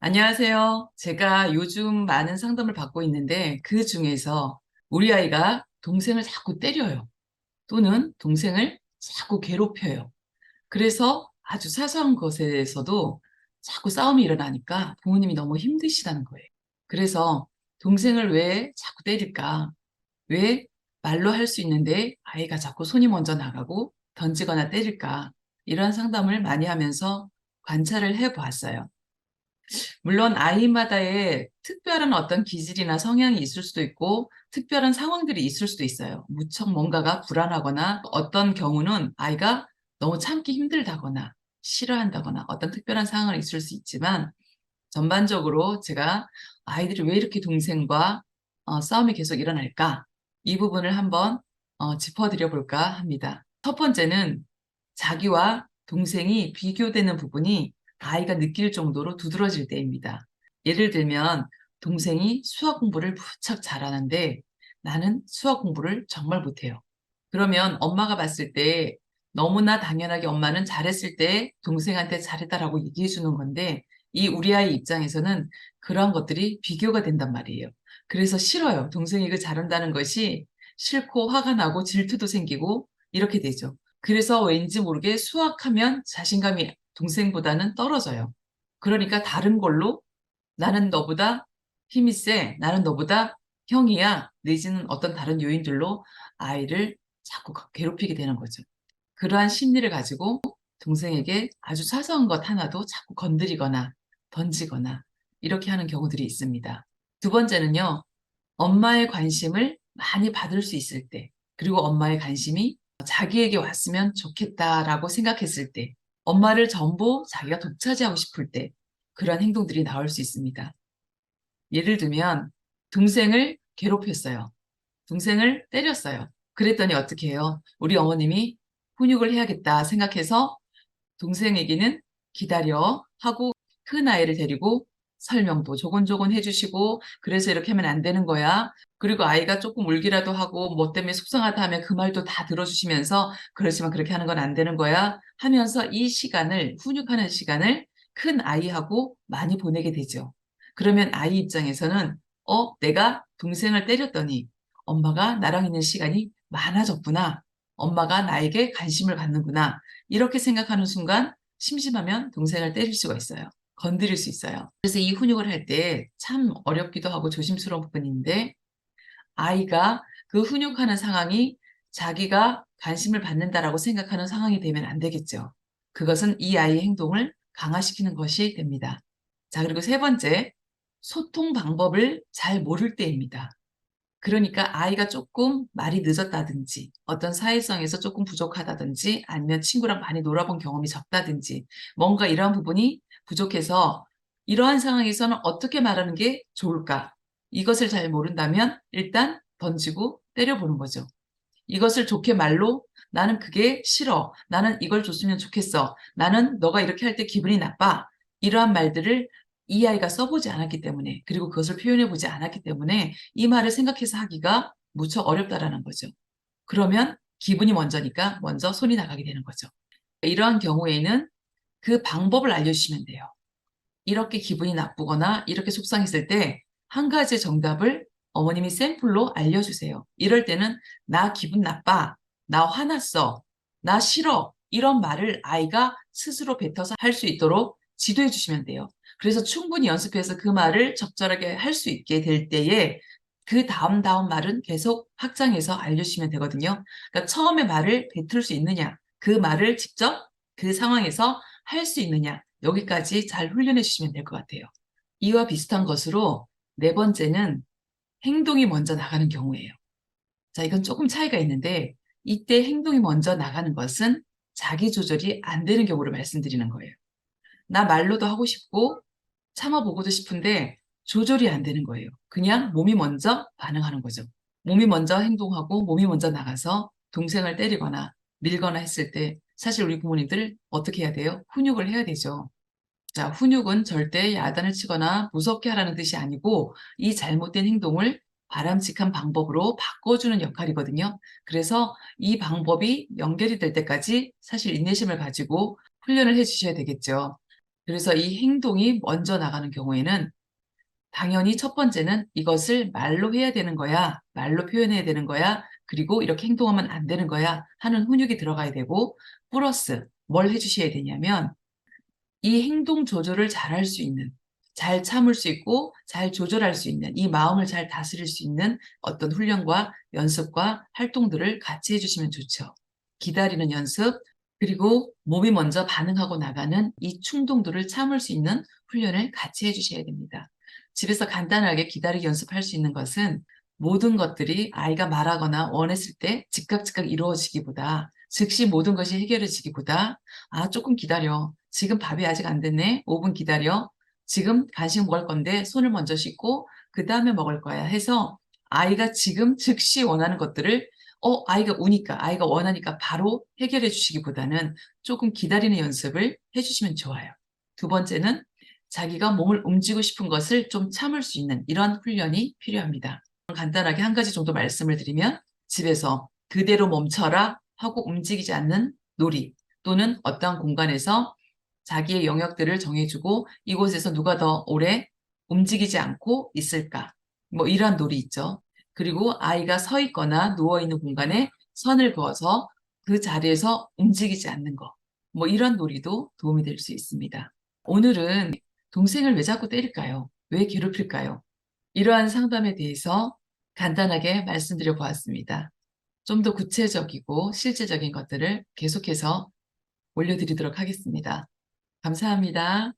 안녕하세요. 제가 요즘 많은 상담을 받고 있는데 그 중에서 우리 아이가 동생을 자꾸 때려요. 또는 동생을 자꾸 괴롭혀요. 그래서 아주 사소한 것에서도 자꾸 싸움이 일어나니까 부모님이 너무 힘드시다는 거예요. 그래서 동생을 왜 자꾸 때릴까? 왜 말로 할 수 있는데 아이가 자꾸 손이 먼저 나가고 던지거나 때릴까? 이런 상담을 많이 하면서 관찰을 해 보았어요. 물론 아이마다의 특별한 어떤 기질이나 성향이 있을 수도 있고 특별한 상황들이 있을 수도 있어요. 무척 뭔가가 불안하거나 어떤 경우는 아이가 너무 참기 힘들다거나 싫어한다거나 어떤 특별한 상황이 있을 수 있지만 전반적으로 제가 아이들이 왜 이렇게 동생과 어, 싸움이 계속 일어날까 이 부분을 한번 어, 짚어드려 볼까 합니다. 첫 번째는 자기와 동생이 비교되는 부분이 아이가 느낄 정도로 두드러질 때입니다. 예를 들면 동생이 수학 공부를 무척 잘하는데 나는 수학 공부를 정말 못해요. 그러면 엄마가 봤을 때 너무나 당연하게 엄마는 잘했을 때 동생한테 잘했다라고 얘기해 주는 건데 이 우리 아이 입장에서는 그러한 것들이 비교가 된단 말이에요. 그래서 싫어요. 동생이 그 잘한다는 것이 싫고 화가 나고 질투도 생기고 이렇게 되죠. 그래서 왠지 모르게 수학하면 자신감이 동생보다는 떨어져요. 그러니까 다른 걸로 나는 너보다 힘이 세, 나는 너보다 형이야, 내지는 어떤 다른 요인들로 아이를 자꾸 괴롭히게 되는 거죠. 그러한 심리를 가지고 동생에게 아주 사소한 것 하나도 자꾸 건드리거나 던지거나 이렇게 하는 경우들이 있습니다. 두 번째는요, 엄마의 관심을 많이 받을 수 있을 때, 그리고 엄마의 관심이 자기에게 왔으면 좋겠다라고 생각했을 때, 엄마를 전부 자기가 독차지하고 싶을 때 그러한 행동들이 나올 수 있습니다. 예를 들면 동생을 괴롭혔어요. 동생을 때렸어요. 그랬더니 어떻게 해요? 우리 어머님이 훈육을 해야겠다 생각해서 동생에게는 기다려 하고 큰 아이를 데리고 설명도 조곤조곤 해주시고 그래서 이렇게 하면 안 되는 거야. 그리고 아이가 조금 울기라도 하고 뭐 때문에 속상하다 하면 그 말도 다 들어주시면서 그렇지만 그렇게 하는 건 안 되는 거야 하면서 이 시간을 훈육하는 시간을 큰 아이하고 많이 보내게 되죠. 그러면 아이 입장에서는 어 내가 동생을 때렸더니 엄마가 나랑 있는 시간이 많아졌구나. 엄마가 나에게 관심을 갖는구나. 이렇게 생각하는 순간 심심하면 동생을 때릴 수가 있어요. 건드릴 수 있어요. 그래서 이 훈육을 할 때 참 어렵기도 하고 조심스러운 부분인데 아이가 그 훈육하는 상황이 자기가 관심을 받는다라고 생각하는 상황이 되면 안 되겠죠. 그것은 이 아이의 행동을 강화시키는 것이 됩니다. 자, 그리고 세 번째, 소통 방법을 잘 모를 때입니다. 그러니까 아이가 조금 말이 늦었다든지 어떤 사회성에서 조금 부족하다든지 아니면 친구랑 많이 놀아본 경험이 적다든지 뭔가 이러한 부분이 부족해서 이러한 상황에서는 어떻게 말하는 게 좋을까? 이것을 잘 모른다면 일단 던지고 때려보는 거죠. 이것을 좋게 말로 나는 그게 싫어. 나는 이걸 줬으면 좋겠어. 나는 너가 이렇게 할 때 기분이 나빠. 이러한 말들을 이 아이가 써보지 않았기 때문에 그리고 그것을 표현해보지 않았기 때문에 이 말을 생각해서 하기가 무척 어렵다라는 거죠. 그러면 기분이 먼저니까 먼저 손이 나가게 되는 거죠. 이러한 경우에는 그 방법을 알려주시면 돼요. 이렇게 기분이 나쁘거나 이렇게 속상했을 때 한 가지 정답을 어머님이 샘플로 알려주세요. 이럴 때는 나 기분 나빠, 나 화났어, 나 싫어 이런 말을 아이가 스스로 뱉어서 할 수 있도록 지도해 주시면 돼요. 그래서 충분히 연습해서 그 말을 적절하게 할 수 있게 될 때에 그 다음 다음 말은 계속 확장해서 알려주시면 되거든요. 그러니까 처음에 말을 뱉을 수 있느냐, 그 말을 직접 그 상황에서 할 수 있느냐, 여기까지 잘 훈련해 주시면 될 것 같아요. 이와 비슷한 것으로 네 번째는 행동이 먼저 나가는 경우예요. 자, 이건 조금 차이가 있는데 이때 행동이 먼저 나가는 것은 자기 조절이 안 되는 경우를 말씀드리는 거예요. 나 말로도 하고 싶고 참아보고도 싶은데 조절이 안 되는 거예요. 그냥 몸이 먼저 반응하는 거죠. 몸이 먼저 행동하고 몸이 먼저 나가서 동생을 때리거나 밀거나 했을 때 사실 우리 부모님들 어떻게 해야 돼요? 훈육을 해야 되죠. 자, 훈육은 절대 야단을 치거나 무섭게 하라는 뜻이 아니고 이 잘못된 행동을 바람직한 방법으로 바꿔주는 역할이거든요. 그래서 이 방법이 연결이 될 때까지 사실 인내심을 가지고 훈련을 해주셔야 되겠죠. 그래서 이 행동이 먼저 나가는 경우에는 당연히 첫 번째는 이것을 말로 해야 되는 거야, 말로 표현해야 되는 거야, 그리고 이렇게 행동하면 안 되는 거야 하는 훈육이 들어가야 되고, 플러스 뭘 해주셔야 되냐면, 이 행동 조절을 잘 할 수 있는, 잘 참을 수 있고, 잘 조절할 수 있는, 이 마음을 잘 다스릴 수 있는 어떤 훈련과 연습과 활동들을 같이 해주시면 좋죠. 기다리는 연습, 그리고 몸이 먼저 반응하고 나가는 이 충동들을 참을 수 있는 훈련을 같이 해주셔야 됩니다. 집에서 간단하게 기다리기 연습할 수 있는 것은 모든 것들이 아이가 말하거나 원했을 때 즉각 즉각 이루어지기보다 즉시 모든 것이 해결해지기보다 아 조금 기다려 지금 밥이 아직 안 됐네 5분 기다려 지금 간식 먹을 건데 손을 먼저 씻고 그 다음에 먹을 거야 해서 아이가 지금 즉시 원하는 것들을 어 아이가 우니까 아이가 원하니까 바로 해결해 주시기보다는 조금 기다리는 연습을 해주시면 좋아요. 두 번째는 자기가 몸을 움직이고 싶은 것을 좀 참을 수 있는 이런 훈련이 필요합니다. 간단하게 한 가지 정도 말씀을 드리면 집에서 그대로 멈춰라 하고 움직이지 않는 놀이 또는 어떠한 공간에서 자기의 영역들을 정해주고 이곳에서 누가 더 오래 움직이지 않고 있을까 뭐 이러한 놀이 있죠. 그리고 아이가 서 있거나 누워 있는 공간에 선을 그어서 그 자리에서 움직이지 않는 거. 뭐 이런 놀이도 도움이 될 수 있습니다. 오늘은 동생을 왜 자꾸 때릴까요? 왜 괴롭힐까요? 이러한 상담에 대해서 간단하게 말씀드려 보았습니다. 좀 더 구체적이고 실제적인 것들을 계속해서 올려드리도록 하겠습니다. 감사합니다.